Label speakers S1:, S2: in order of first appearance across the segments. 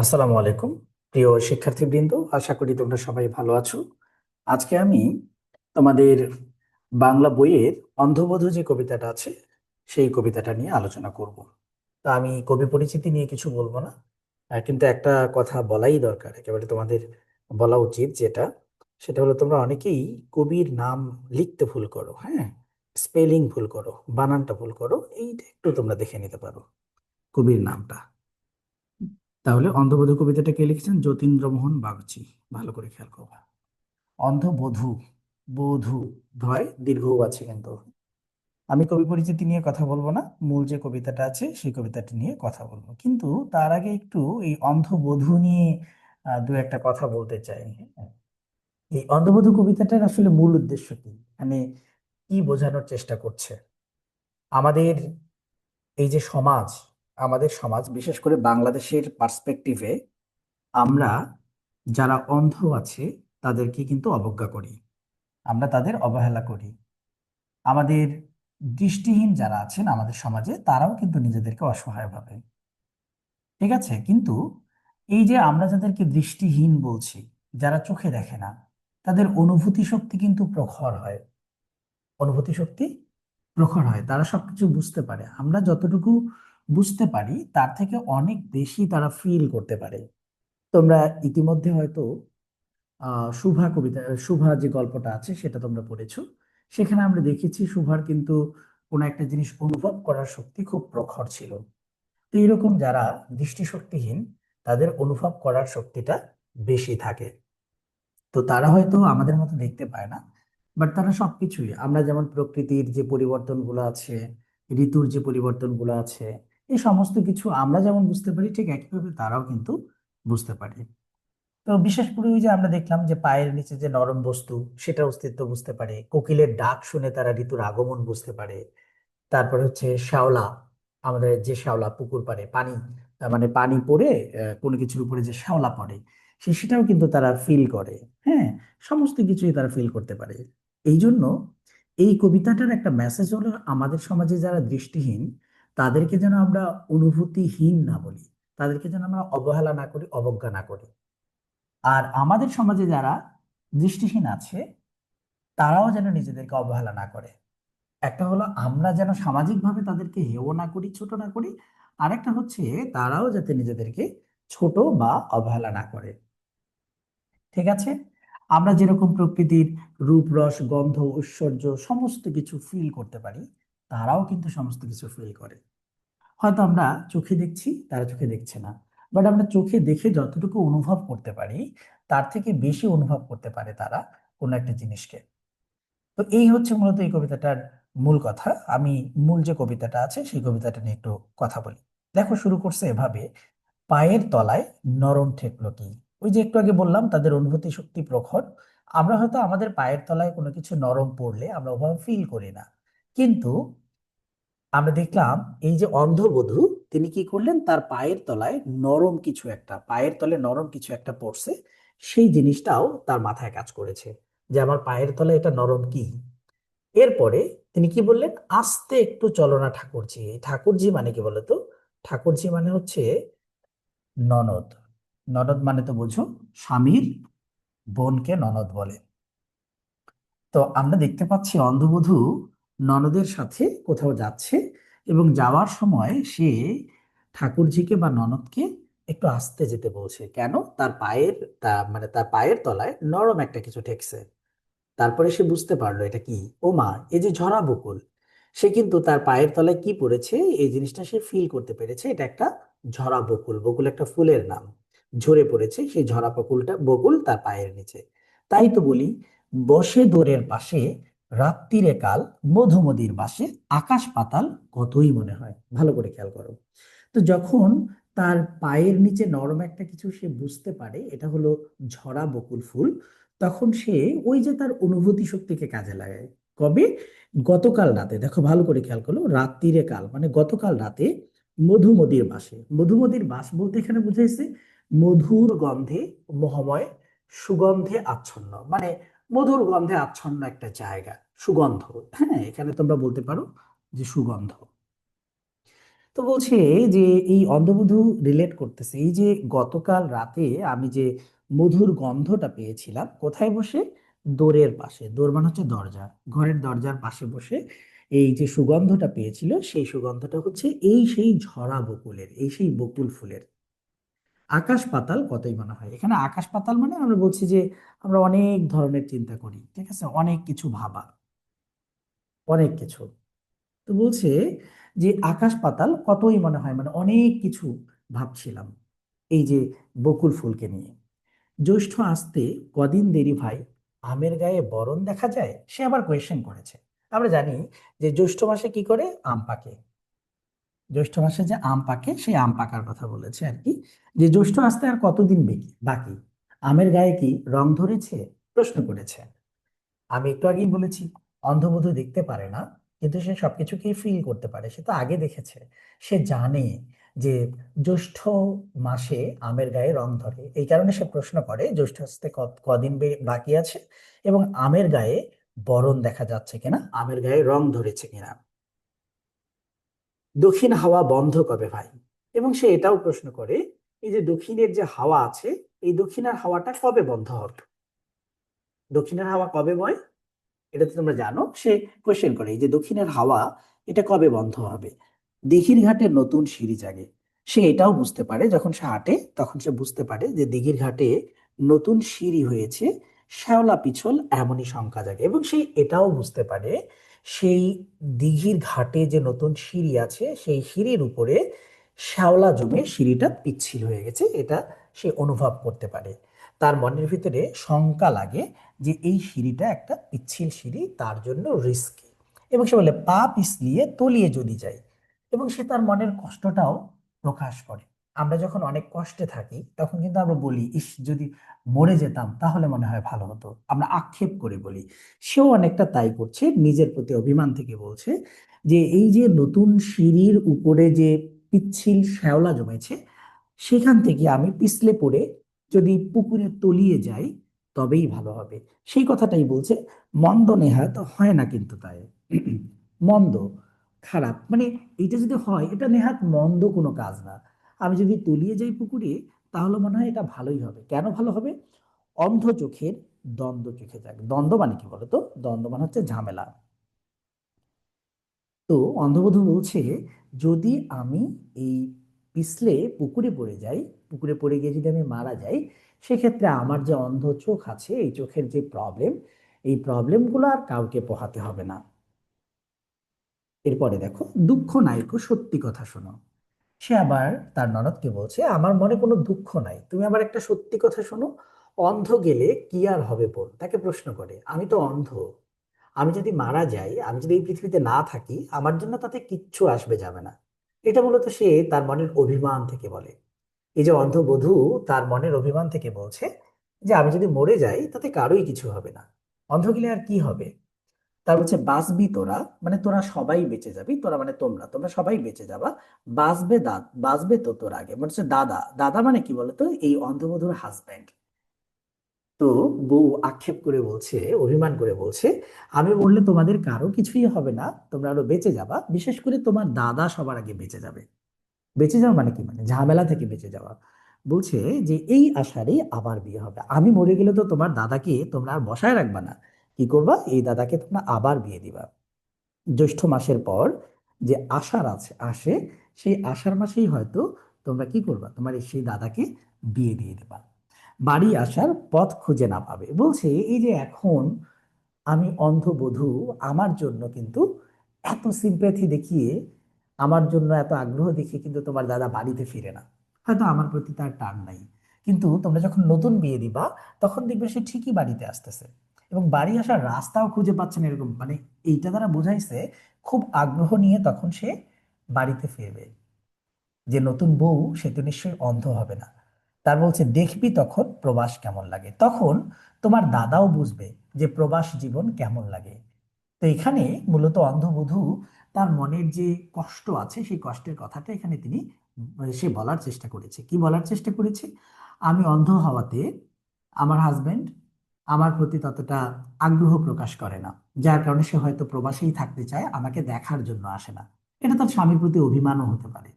S1: আসসালামু আলাইকুম, প্রিয় শিক্ষার্থীবৃন্দ, আশা করি তোমরা সবাই ভালো আছো। আজকে আমি তোমাদের বাংলা বইয়ের অন্ধবধূ যে কবিতাটা আছে, সেই কবিতাটা নিয়ে আলোচনা করব। তা আমি কবি পরিচিতি নিয়ে কিছু বলব না কিন্তু একটা কথা বলাই দরকার, একেবারে তোমাদের বলা উচিত যেটা। সেটা হলো তোমরা অনেকেই কবির নাম লিখতে ভুল করো হ্যাঁ? স্পেলিং ভুল করো, বানানটা ভুল করো, এইটা একটু তোমরা দেখে নিতে পারো, কবির নামটা। তাহলে অন্ধবধূ কবিতাটা কে লিখেছেন? যতীন্দ্রমোহন বাগচি। ভালো করে খেয়াল করবা অন্ধবধূ, বধূ, ভয় দীর্ঘ আছে কিন্তু। আমি কবি পরিচিতি নিয়ে কথা বলব না। মূল যে কবিতাটা আছে, সেই কবিতাটি নিয়ে কথা বলব। কিন্তু তার আগে একটু এই অন্ধবধূ নিয়ে দু একটা কথা বলতে চাই? এই অন্ধবধূ কবিতাটার আসলে মূল উদ্দেশ্য কি? মানে কি বোঝানোর চেষ্টা করছে? আমাদের এই যে সমাজ আমাদের সমাজ, বিশেষ করে বাংলাদেশের পার্সপেক্টিভে আমরা যারা অন্ধ আছে, তাদেরকে কিন্তু অবজ্ঞা করি। আমরা তাদের অবহেলা করি। আমাদের দৃষ্টিহীন যারা আছেন আমাদের সমাজে, তারাও কিন্তু নিজেদেরকে অসহায় ভাবে। ঠিক আছে? কিন্তু এই যে আমরা যাদেরকে দৃষ্টিহীন বলছি, যারা চোখে দেখে না, তাদের অনুভূতি শক্তি কিন্তু প্রখর হয়। অনুভূতি শক্তি প্রখর হয়। তারা সবকিছু বুঝতে পারে। আমরা যতটুকু বুঝতে পারি, তার থেকে অনেক বেশি তারা ফিল করতে পারে। তোমরা ইতিমধ্যে হয়তো শুভা কবিতা, শুভা যে গল্পটা আছে সেটা তোমরা পড়েছো। সেখানে আমরা দেখেছি শুভার কিন্তু কোনো একটা জিনিস অনুভব করার শক্তি খুব প্রখর ছিল। তো এরকম যারা দৃষ্টিশক্তিহীন, তাদের অনুভব করার শক্তিটা বেশি থাকে। তো তারা হয়তো আমাদের মতো দেখতে পায় না, বাট তারা সবকিছুই, আমরা যেমন প্রকৃতির যে পরিবর্তনগুলো আছে, ঋতুর যে পরিবর্তনগুলো আছে এই সমস্ত কিছু আমরা যেমন বুঝতে পারি, ঠিক একইভাবে তারাও কিন্তু বুঝতে পারে। তো বিশেষ করে ওই যে আমরা দেখলাম যে পায়ের নিচে যে নরম বস্তু, সেটার অস্তিত্ব বুঝতে পারে। কোকিলের ডাক শুনে তারা ঋতুর আগমন বুঝতে পারে। তারপরে হচ্ছে শ্যাওলা, আমাদের যে শ্যাওলা পুকুর পাড়ে, পানি মানে পানি পড়ে কোনো কিছুর উপরে যে শ্যাওলা পড়ে, সে, সেটাও কিন্তু তারা ফিল করে। হ্যাঁ সমস্ত কিছুই তারা ফিল করতে পারে। এই জন্য এই কবিতাটার একটা মেসেজ হলো আমাদের সমাজে যারা দৃষ্টিহীন তাদেরকে যেন আমরা অনুভূতিহীন না বলি, তাদেরকে যেন আমরা অবহেলা না করি, অবজ্ঞা না করি। আর আমাদের সমাজে যারা দৃষ্টিহীন আছে, তারাও যেন নিজেদেরকে অবহেলা না করে। একটা হলো আমরা যেন সামাজিকভাবে তাদেরকে হেও না করি, ছোট না করি, আরেকটা হচ্ছে তারাও যাতে নিজেদেরকে ছোট বা অবহেলা না করে। ঠিক আছে? আমরা যেরকম প্রকৃতির রূপ, রস, গন্ধ, ঐশ্বর্য সমস্ত কিছু ফিল করতে পারি তারাও কিন্তু সমস্ত কিছু ফিল করে। হয়তো আমরা চোখে দেখছি, তারা চোখে দেখছে না। বাট আমরা চোখে দেখে যতটুকু অনুভব করতে পারি, তার থেকে বেশি অনুভব করতে পারে তারা কোনো একটা জিনিসকে। তো এই হচ্ছে মূলত এই কবিতাটার মূল কথা। আমি মূল যে কবিতাটা আছে, সেই কবিতাটা নিয়ে একটু কথা বলি। দেখো, শুরু করছে এভাবে, পায়ের তলায় নরম ঠেকলো কি? ওই যে একটু আগে বললাম, তাদের অনুভূতি শক্তি প্রখর। আমরা হয়তো আমাদের পায়ের তলায় কোনো কিছু নরম পড়লে আমরা ওভাবে ফিল করি না। কিন্তু আমরা দেখলাম এই যে অন্ধবধূ, তিনি কি করলেন? তার পায়ের তলায় নরম কিছু একটা, পায়ের তলে নরম কিছু একটা পড়ছে। সেই জিনিসটাও তার মাথায় কাজ করেছে যে আমার পায়ের তলায় এটা নরম কি? এরপরে তিনি কি বললেন? আস্তে একটু চলো না ঠাকুরজি। ঠাকুরজি মানে কি বলতো? ঠাকুরজি মানে হচ্ছে ননদ। ননদ মানে তো বুঝো, স্বামীর বোনকে ননদ বলে। তো আমরা দেখতে পাচ্ছি অন্ধবধূ ননদের সাথে কোথাও যাচ্ছে এবং যাওয়ার সময় সে ঠাকুরজিকে বা ননদকে একটু আস্তে যেতে বলছে। কেন? তার পায়ের, তা মানে তার পায়ের তলায় নরম একটা কিছু ঠেকছে। তারপরে সে বুঝতে পারল এটা কি? ও মা, এই যে ঝরা বকুল, সে কিন্তু তার পায়ের তলায় কি পড়েছে? এই জিনিসটা সে ফিল করতে পেরেছে। এটা একটা ঝরা বকুল বকুল একটা ফুলের নাম। ঝরে পড়েছে সেই ঝরা বকুলটা, বকুল তার পায়ের নিচে। তাই তো বলি, বসে দোরের পাশে রাত্রিরে কাল মধুমদির বাসে আকাশ পাতাল কতই মনে হয়? ভালো করে খেয়াল করো। তো যখন তার পায়ের নিচে নরম একটা কিছু সে বুঝতে পারে, এটা হলো ঝরা বকুল ফুল, তখন সে ওই যে তার অনুভূতি শক্তিকে কাজে লাগায়। কবে? গতকাল রাতে। দেখো, ভালো করে খেয়াল করল রাত্রিরে কাল মানে গতকাল রাতে মধুমদির বাসে। মধুমদির বাস বলতে এখানে বুঝাইছে মধুর গন্ধে, মহাময়, সুগন্ধে আচ্ছন্ন। মানে মধুর গন্ধে আচ্ছন্ন একটা জায়গা, সুগন্ধ। হ্যাঁ এখানে তোমরা বলতে পারো যে সুগন্ধ। তো বলছে যে এই অন্ধবধূ রিলেট করতেছে, এই যে গতকাল রাতে আমি যে মধুর গন্ধটা পেয়েছিলাম, কোথায় বসে? দোরের পাশে। দোর মানে হচ্ছে দরজা, ঘরের দরজার পাশে বসে এই যে সুগন্ধটা পেয়েছিল, সেই সুগন্ধটা হচ্ছে এই সেই ঝরা বকুলের, এই সেই বকুল ফুলের। আকাশ পাতাল কতই মনে হয়। এখানে আকাশ পাতাল মানে আমরা বলছি যে আমরা অনেক ধরনের চিন্তা করি, ঠিক আছে? অনেক কিছু ভাবা, অনেক কিছু। তো বলছে যে আকাশ পাতাল কতই মনে হয়? মানে অনেক কিছু ভাবছিলাম এই যে বকুল ফুলকে নিয়ে। জ্যৈষ্ঠ আসতে কদিন দেরি ভাই? আমের গায়ে বরণ দেখা যায়? সে আবার কোয়েশ্চেন করেছে। আমরা জানি যে জ্যৈষ্ঠ মাসে কি করে? আম পাকে। জ্যৈষ্ঠ মাসে যে আম পাকে, সেই আম পাকার কথা বলেছে আর কি। যে জ্যৈষ্ঠ আসতে আর কতদিন বাকি? বাকি? আমের গায়ে কি রং ধরেছে? প্রশ্ন করেছে। আমি একটু আগেই বলেছি, অন্ধবধূ দেখতে পারে না, কিন্তু সে সবকিছুকেই ফিল করতে পারে। সে তো আগে দেখেছে। সে জানে যে জ্যৈষ্ঠ মাসে আমের গায়ে রং ধরে। এই কারণে সে প্রশ্ন করে, জ্যৈষ্ঠ আসতে কদিন বাকি আছে? এবং আমের গায়ে বরণ দেখা যাচ্ছে কিনা? আমের গায়ে রং ধরেছে কিনা? দক্ষিণ হাওয়া বন্ধ কবে ভাই? এবং সে এটাও প্রশ্ন করে, এই যে দক্ষিণের যে হাওয়া আছে, এই দক্ষিণের হাওয়াটা কবে বন্ধ হবে? দক্ষিণের হাওয়া কবে বয়? এটা তো তোমরা জানো। সে কোয়েশ্চেন করে, এই যে দক্ষিণের হাওয়া, এটা কবে বন্ধ হবে? দিঘির ঘাটে নতুন সিঁড়ি জাগে। সে এটাও বুঝতে পারে, যখন সে হাঁটে, তখন সে বুঝতে পারে যে দিঘির ঘাটে নতুন সিঁড়ি হয়েছে, শ্যাওলা পিছল এমনই শঙ্কা জাগে। এবং সে এটাও বুঝতে পারে সেই দিঘির ঘাটে যে নতুন সিঁড়ি আছে, সেই সিঁড়ির উপরে শ্যাওলা জমে সিঁড়িটা পিচ্ছিল হয়ে গেছে। এটা সে অনুভব করতে পারে। তার মনের ভিতরে শঙ্কা লাগে যে এই সিঁড়িটা একটা পিচ্ছিল সিঁড়ি, তার জন্য রিস্কি এবং সে বলে পা পিছলিয়ে তলিয়ে যদি যায় এবং সে তার মনের কষ্টটাও প্রকাশ করে। আমরা যখন অনেক কষ্টে থাকি, তখন কিন্তু আমরা বলি, ইস, যদি মরে যেতাম, তাহলে মনে হয় ভালো হতো। আমরা আক্ষেপ করে বলি। সেও অনেকটা তাই করছে, নিজের প্রতি অভিমান থেকে বলছে যে, এই যে নতুন সিঁড়ির উপরে যে পিচ্ছিল শ্যাওলা জমেছে, সেখান থেকে আমি পিছলে পড়ে যদি পুকুরে তলিয়ে যাই, তবেই ভালো হবে। সেই কথাটাই বলছে। মন্দ নেহাত হয় না কিন্তু তাই। মন্দ খারাপ মানে এটা যদি হয়, এটা নেহাত মন্দ কোনো কাজ না। আমি যদি তলিয়ে যাই পুকুরে, তাহলে মনে হয় এটা ভালোই হবে। কেন ভালো হবে? অন্ধ চোখের দ্বন্দ্ব চোখে যাক। দ্বন্দ্ব মানে কি বলতো? দ্বন্দ্ব মানে হচ্ছে ঝামেলা। তো অন্ধবধূ বলছে, যদি আমি এই পিছলে পুকুরে পড়ে যাই, পুকুরে পড়ে গিয়ে যদি আমি মারা যাই, সেক্ষেত্রে আমার যে অন্ধ চোখ আছে, এই চোখের যে প্রবলেম এই প্রবলেমগুলো আর কাউকে পোহাতে হবে না। এরপরে দেখো, দুঃখ নাইকো সত্যি কথা শোনো। সে আবার তার ননদকে বলছে, আমার মনে কোনো দুঃখ নাই। তুমি আবার একটা সত্যি কথা শোনো। অন্ধ গেলে কি আর হবে বোন তাকে প্রশ্ন করে, আমি তো অন্ধ। আমি যদি মারা যাই, আমি যদি এই পৃথিবীতে না থাকি, আমার জন্য তাতে কিচ্ছু আসবে যাবে না। এটা মূলত সে তার মনের অভিমান থেকে বলে। এই যে অন্ধবধূ তার মনের অভিমান থেকে বলছে যে, আমি যদি মরে যাই, তাতে কারোই কিছু হবে না। অন্ধ গেলে আর কি হবে? তার বলছে বাঁচবি তোরা মানে তোরা সবাই বেঁচে যাবি, তোরা মানে তোমরা তোমরা সবাই বেঁচে যাবা, বাঁচবে দাদ বাঁচবে তো তোর আগে মানে হচ্ছে দাদা দাদা মানে কি বলতো? এই অন্ধবধূর হাজব্যান্ড তো বউ আক্ষেপ করে বলছে, অভিমান করে বলছে, আমি বললে তোমাদের কারও কিছুই হবে না, তোমরা আরও বেঁচে যাবা, বিশেষ করে তোমার দাদা সবার আগে বেঁচে যাবে। বেঁচে যাওয়া মানে কি মানে? ঝামেলা থেকে বেঁচে যাওয়া। বলছে যে, এই আশারেই আবার বিয়ে হবে। আমি মরে গেলে তো তোমার দাদাকে তোমরা আর বসায় রাখবা না। কি করবা? এই দাদাকে তোমরা আবার বিয়ে দিবা। জ্যৈষ্ঠ মাসের পর যে আষাঢ় আছে, আসে, সেই আষাঢ় মাসেই হয়তো তোমরা কি করবা? তোমার সেই দাদাকে বিয়ে দিয়ে দেবা। বাড়ি আসার পথ খুঁজে না পাবে। বলছে, এই যে এখন আমি অন্ধবধূ, আমার জন্য কিন্তু এত সিম্প্যাথি দেখিয়ে, আমার জন্য এত আগ্রহ দেখিয়ে কিন্তু তোমার দাদা বাড়িতে ফিরে না। হয়তো আমার প্রতি তার টান নাই। কিন্তু তোমরা যখন নতুন বিয়ে দিবা, তখন দেখবে সে ঠিকই বাড়িতে আসতেছে। এবং বাড়ি আসার রাস্তাও খুঁজে পাচ্ছে না এরকম। মানে এইটা দ্বারা বোঝাইছে, খুব আগ্রহ নিয়ে তখন সে বাড়িতে ফিরবে। যে নতুন বউ, সে তো নিশ্চয়ই অন্ধ হবে না। তার বলছে, দেখবি তখন প্রবাস কেমন লাগে? তখন তোমার দাদাও বুঝবে যে প্রবাস জীবন কেমন লাগে। তো এখানে মূলত অন্ধবধূ তার মনের যে কষ্ট আছে, সেই কষ্টের কথাটা এখানে তিনি, সে বলার চেষ্টা করেছে। কি বলার চেষ্টা করেছে? আমি অন্ধ হওয়াতে আমার হাজবেন্ড আমার প্রতি ততটা আগ্রহ প্রকাশ করে না। যার কারণে সে হয়তো প্রবাসেই থাকতে চায়, আমাকে দেখার জন্য আসে না। এটা তার স্বামীর প্রতি অভিমানও হতে পারে।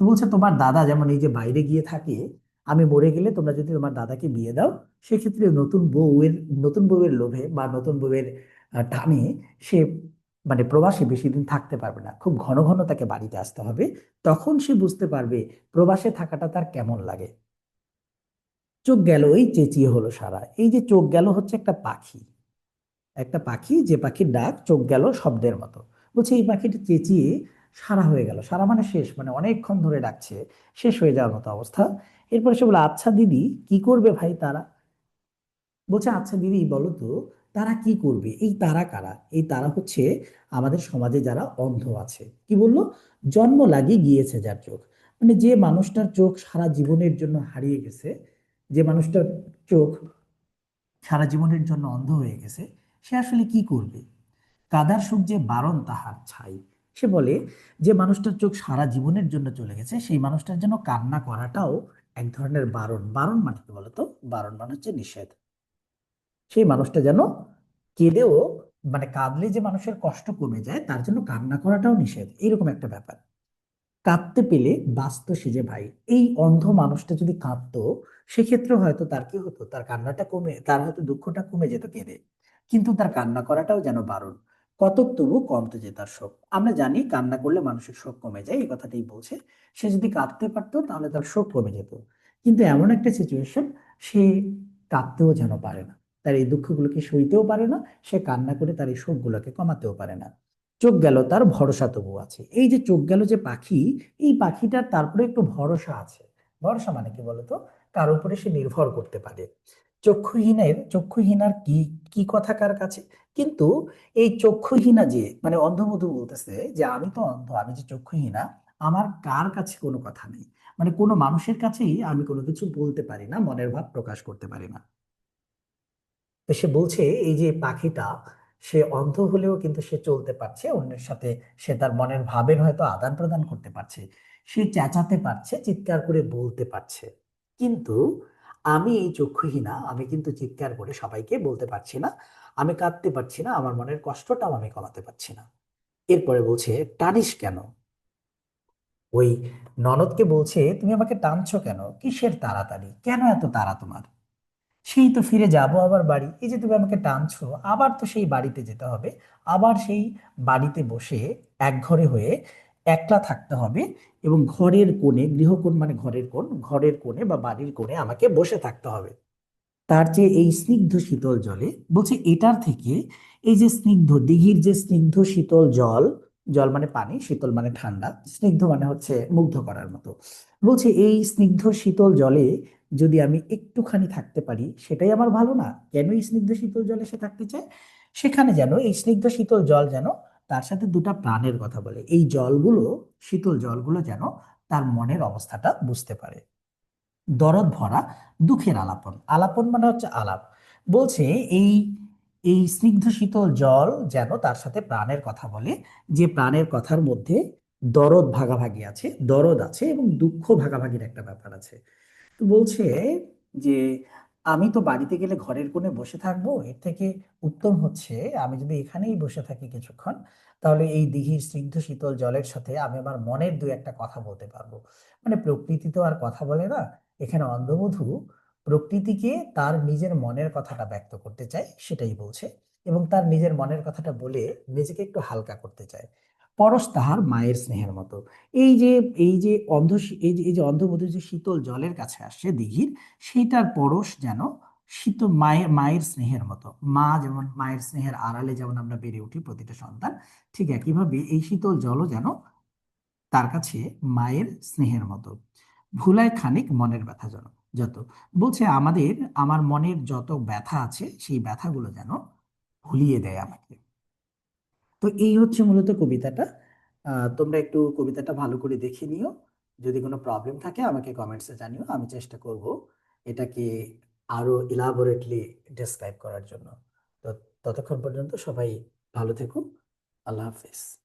S1: তো বলছে, তোমার দাদা যেমন এই যে বাইরে গিয়ে থাকে, আমি মরে গেলে তোমরা যদি তোমার দাদাকে বিয়ে দাও, সেক্ষেত্রে নতুন বউয়ের নতুন বউয়ের লোভে বা নতুন বউয়ের টানে সে মানে প্রবাসে বেশি দিন থাকতে পারবে না। খুব ঘন ঘন তাকে বাড়িতে আসতে হবে। তখন সে বুঝতে পারবে প্রবাসে থাকাটা তার কেমন লাগে। চোখ গেল, এই চেঁচিয়ে হলো সারা। এই যে চোখ গেল হচ্ছে একটা পাখি। একটা পাখি, যে পাখির ডাক চোখ গেল শব্দের মতো। বলছে, এই পাখিটা চেঁচিয়ে সারা হয়ে গেল। সারা মানে শেষ মানে অনেকক্ষণ ধরে ডাকছে, শেষ হয়ে যাওয়ার মতো অবস্থা। এরপরে সে বলে আচ্ছা দিদি, কি করবে ভাই তারা? বলছে আচ্ছা দিদি, বলো তো, তারা কি করবে? এই তারা কারা? এই তারা হচ্ছে আমাদের সমাজে যারা অন্ধ আছে। কি বলল? জন্ম লাগিয়ে গিয়েছে যার চোখ। মানে যে মানুষটার চোখ সারা জীবনের জন্য হারিয়ে গেছে যে মানুষটার চোখ সারা জীবনের জন্য অন্ধ হয়ে গেছে, সে আসলে কি করবে? কাদার সূর্যে বারণ তাহার ছাই। সে বলে, যে মানুষটার চোখ সারা জীবনের জন্য চলে গেছে, সেই মানুষটার জন্য কান্না করাটাও এক ধরনের বারণ। বারণ মানে কি বলতো? বারণ মানে হচ্ছে নিষেধ। সেই মানুষটা যেন কেঁদেও মানে কাঁদলে যে মানুষের কষ্ট কমে যায়, তার জন্য কান্না করাটাও নিষেধ। এইরকম একটা ব্যাপার। কাঁদতে পেলে বাঁচত সে যে ভাই। এই অন্ধ মানুষটা যদি কাঁদতো সেক্ষেত্রে হয়তো তার কি হতো? তার কান্নাটা কমে, তার হয়তো দুঃখটা কমে যেত কেঁদে। কিন্তু তার কান্না করাটাও যেন বারণ। কতক তবু কমতে যে তার শোক। আমরা জানি কান্না করলে মানুষের শোক কমে যায়, এই কথাটাই বলছে। সে যদি কাঁদতে পারতো, তাহলে তার শোক কমে যেত। কিন্তু এমন একটা সিচুয়েশন সে কাঁদতেও যেন পারে না। তার এই দুঃখগুলোকে সইতেও পারে না, সে কান্না করে তার এই শোকগুলোকে কমাতেও পারে না। চোখ গেল, তার ভরসা তবু আছে। এই যে চোখ গেল যে পাখি, এই পাখিটার তারপরে একটু ভরসা আছে। ভরসা মানে কি বলতো? কার উপরে সে নির্ভর করতে পারে। চক্ষুহীনের, চক্ষুহীনার কি কি কথা কার কাছে? কিন্তু এই চক্ষুহীনা যে মানে অন্ধমধু বলতেছে যে, আমি তো অন্ধ, আমি যে চক্ষুহীনা, আমার কার কাছে কোনো কথা নেই? মানে কোনো মানুষের কাছেই আমি কোনো কিছু বলতে পারি না, মনের ভাব প্রকাশ করতে পারি না। সে বলছে, এই যে পাখিটা সে অন্ধ হলেও কিন্তু সে চলতে পারছে, অন্যের সাথে সে তার মনের ভাবের হয়তো আদান প্রদান করতে পারছে, সে চেঁচাতে পারছে, চিৎকার করে বলতে পারছে। কিন্তু আমি এই চক্ষুহীনা আমি কিন্তু চিৎকার করে সবাইকে বলতে পারছি না, আমি কাঁদতে পারছি না, আমার মনের কষ্টটাও আমি কমাতে পারছি না। এরপরে বলছে, টানিস কেন? ওই ননদকে বলছে, তুমি আমাকে টানছো কেন? কিসের তাড়াতাড়ি? কেন এত তাড়া তোমার? সেই তো ফিরে যাব আবার বাড়ি। এই যে তুমি আমাকে টানছো, আবার তো সেই বাড়িতে যেতে হবে। আবার সেই বাড়িতে বসে এক ঘরে হয়ে একলা থাকতে হবে এবং ঘরের কোণে, গৃহকোণ মানে ঘরের কোণ, ঘরের কোণে বা বাড়ির কোণে আমাকে বসে থাকতে হবে। তার চেয়ে এই স্নিগ্ধ শীতল জলে, বলছে এটার থেকে এই যে স্নিগ্ধ, দিঘির যে স্নিগ্ধ শীতল জল জল মানে পানি, শীতল মানে ঠান্ডা, স্নিগ্ধ মানে হচ্ছে মুগ্ধ করার মতো। বলছে এই স্নিগ্ধ শীতল জলে যদি আমি একটুখানি থাকতে পারি, সেটাই আমার ভালো না? কেন এই স্নিগ্ধ শীতল জলে সে থাকতে চায়? সেখানে যেন এই স্নিগ্ধ শীতল জল যেন তার সাথে দুটো প্রাণের কথা বলে। এই জলগুলো, শীতল জলগুলো যেন তার মনের অবস্থাটা বুঝতে পারে। দরদ ভরা, দুঃখের আলাপন। আলাপন মানে হচ্ছে আলাপ। বলছে এই এই স্নিগ্ধ শীতল জল যেন তার সাথে প্রাণের কথা বলে, যে প্রাণের কথার মধ্যে দরদ ভাগাভাগি আছে, দরদ আছে এবং দুঃখ ভাগাভাগির একটা ব্যাপার আছে। তো বলছে যে, আমি তো বাড়িতে গেলে ঘরের কোণে বসে থাকব, এর থেকে উত্তম হচ্ছে আমি যদি এখানেই বসে থাকি কিছুক্ষণ, তাহলে এই দিঘির স্নিগ্ধ শীতল জলের সাথে আমি আমার মনের দু একটা কথা বলতে পারব। মানে প্রকৃতি তো আর কথা বলে না, এখানে অন্ধবধূ প্রকৃতিকে তার নিজের মনের কথাটা ব্যক্ত করতে চায়, সেটাই বলছে। এবং তার নিজের মনের কথাটা বলে নিজেকে একটু হালকা করতে চায়। পরশ তাহার মায়ের স্নেহের মতো। এই যে এই যে অন্ধ এই যে এই যে অন্ধবধূ যে শীতল জলের কাছে আসছে দিঘির, সেইটার পরশ যেন শীতল মায়ের মায়ের স্নেহের মতো। মা যেমন মায়ের স্নেহের আড়ালে যেমন আমরা বেড়ে উঠি প্রতিটা সন্তান, ঠিক একইভাবে এই শীতল জলও যেন তার কাছে মায়ের স্নেহের মতো। ভুলায় খানিক মনের ব্যথা যেন যত। বলছে আমাদের, আমার মনের যত ব্যথা আছে, সেই ব্যথাগুলো যেন ভুলিয়ে দেয় আমাকে। তো এই হচ্ছে মূলত কবিতাটা। তোমরা একটু কবিতাটা ভালো করে দেখে নিও। যদি কোনো প্রবলেম থাকে, আমাকে কমেন্টসে জানিও। আমি চেষ্টা করব এটাকে আরও ইলাবোরেটলি ডেসক্রাইব করার জন্য। তো ততক্ষণ পর্যন্ত সবাই ভালো থেকো। আল্লাহ হাফিজ।